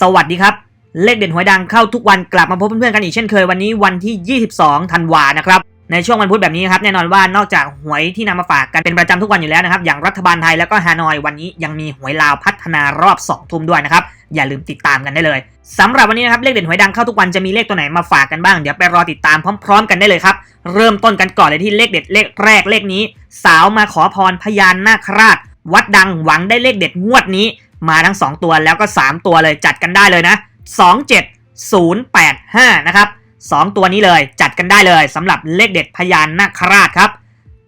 สวัสดีครับ เลขเด่นหวยดังเข้าทุกวันกลับมาพบเพื่อนๆกันอีกเช่นเคยวันนี้วันที่ 22 ธันวานะครับ ในช่วงวันพุธแบบนี้ครับแน่นอนว่านอกจากหวยที่นำมาฝากกันเป็นประจำทุกวันอยู่แล้วนะครับ อย่างรัฐบาลไทยแล้วก็ฮานอยวันนี้ยังมีหวยลาวพัฒนารอบ 2 ทุ่มด้วยนะครับ อย่าลืมติดตามกันได้เลยสำหรับวันนี้นะครับเลขเด่นหวยดังเข้าทุกวันจะมีเลขตัวไหนมาฝากกันบ้างเดี๋ยวไปรอติดตามพร้อม ๆ กันได้เลยครับเริ่มต้นกันก่อนเลยที่เลขเด็ดเลขแรกเลขนี้ สาวมาขอพรพญานนาคราช วัดดังหวังได้เลขเด็ดงวดนี้ มาทั้ง 2 ตัวแล้วก็ 3 ตัวเลยจัดกันได้เลยนะ 27085 นะครับ 2 ตัวนี้เลยจัดกันได้เลยสำหรับเลขเด็ดพญานนาคราชครับ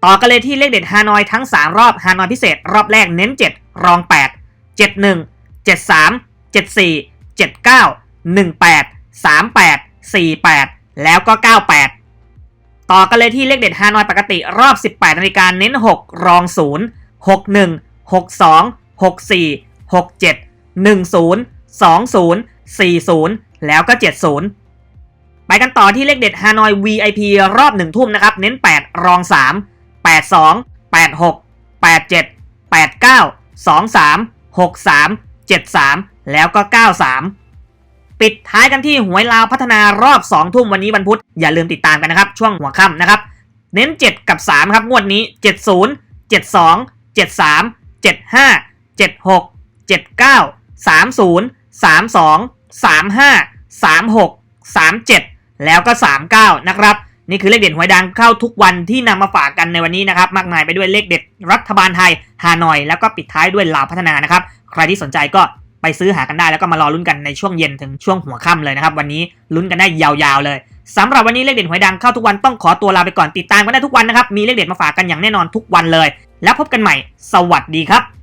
ต่อกันเลยที่เลขเด็ดฮานอยทั้ง 3 รอบฮานอยพิเศษ รอบแรกเน้น 7 รอง 8 71 73 74 79 18 38 48 แล้วก็ 98ต่อกันเลยที่เลขเด็ดฮานอยปกติรอบ 18 นาฬิกาเน้น 6 รอง 0 61 62 64 67 10 20 40 แล้วก็ 70 ไปกันต่อที่เลขเด็ดฮานอย VIP รอบ1ทุ่มนะครับ เน้น 8 รอง 3 82 86 87 89 23 63 73 แล้วก็ 93 ปิดท้ายกันที่หวยลาวพัฒนารอบ 2 ทุ่มวันนี้วันพุธ อย่าลืมติดตามกันนะครับ ช่วงหัวค่ำนะครับ เน้น 7 กับ 3 ครับ งวดนี้ 70 72 73 75 76 79 30 32 35 36 37 แล้วก็ 39 นะครับ นี่คือเลขเด่นหวยดังเข้าทุกวันที่นำมาฝากกันในวันนี้นะครับ มากมายไปด้วยเลขเด็ดรัฐบาลไทยฮานอย แล้วก็ปิดท้ายด้วยลาวพัฒนานะครับ ใครที่สนใจก็ไปซื้อหากันได้แล้วก็มารอลุ้นกันในช่วงเย็นถึงช่วงหัวค่ำเลยนะครับ วันนี้ลุ้นกันได้ยาวๆเลยสำหรับวันนี้เลขเด่นหวยดังเข้าทุกวันต้องขอตัวลาไปก่อนติดตามกันได้ทุกวันนะครับมีเลขเด็ดมาฝากกันอย่างแน่นอนทุกวันเลย แล้วพบกันใหม่ สวัสดีครับ